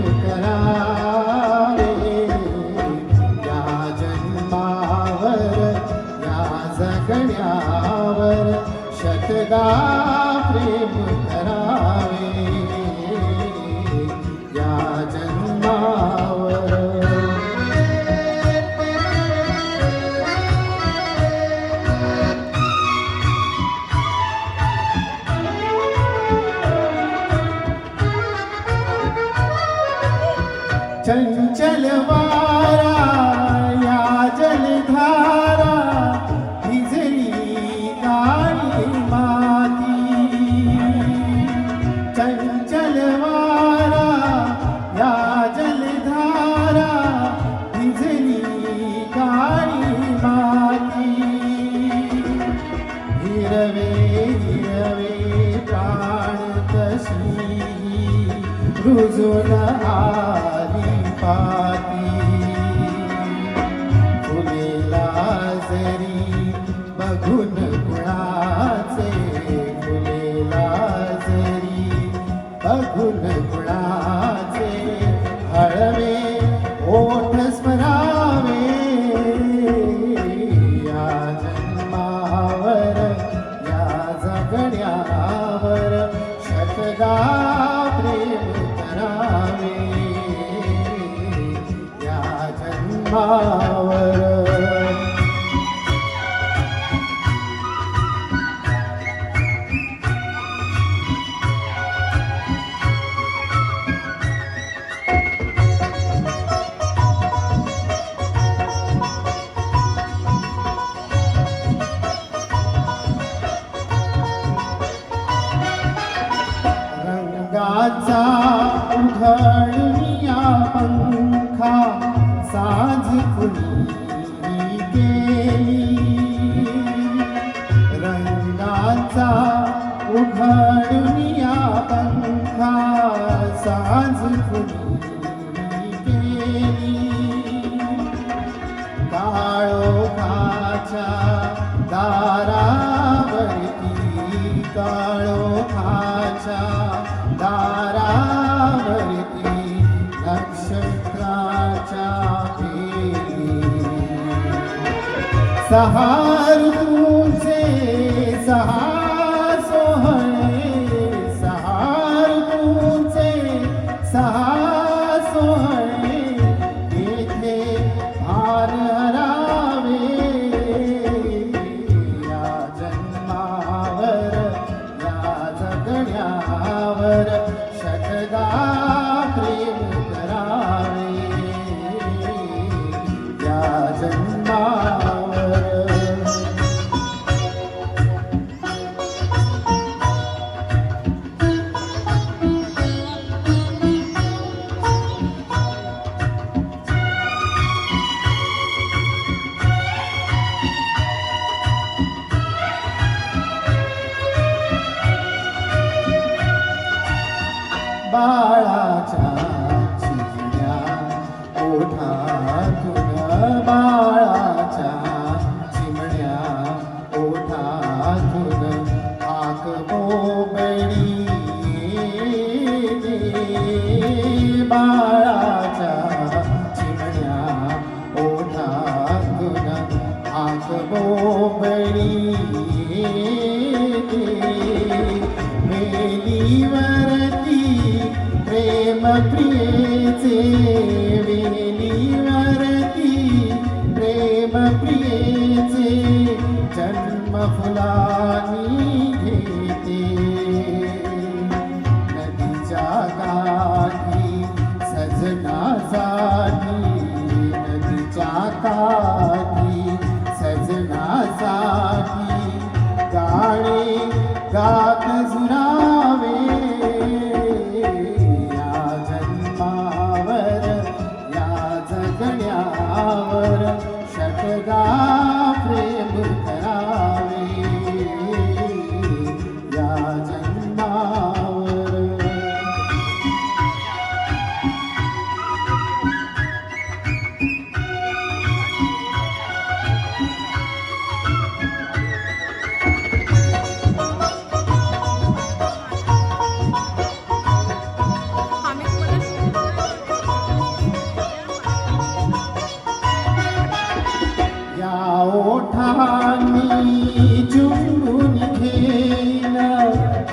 प्रेम करावे या जन्मावर या जगण्यावर शतदा प्रेम करावे चंचल वारा या जलधारा भिजली काळी माती. चंचल वारा या जलधारा भिजली काळी माती. हिरवे हिरवे प्राण तशी रुजून आली. पाती फुलेला जरी बघून कुणाचे फुलेला जरी बघून गुणाचे हळवे ओठ स्मरावे. या जन्मावर या जगण्यावर शतदा जन्मावर रंगाचा उघड again. Saha Prem My.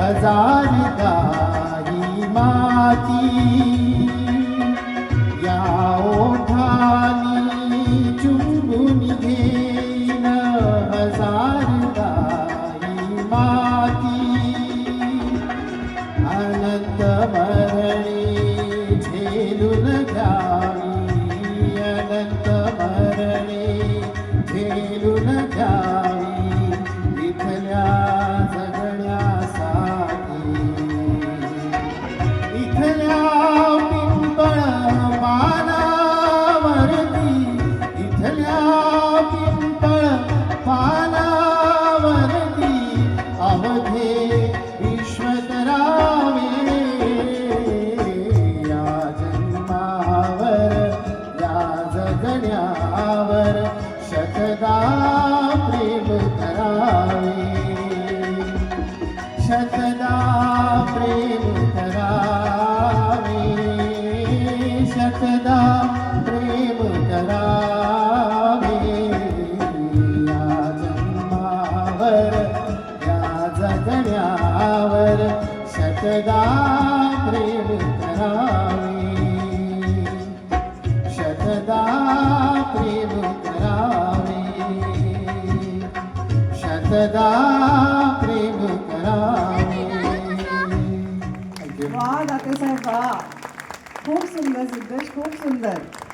हजारी गाई माती शतदा प्रेम करावे शतदा प्रेम करावे शतदा प्रेम करावे Thank you. वा दाते साहेब वा खूप सुंदर सिद्धेश खूप सुंदर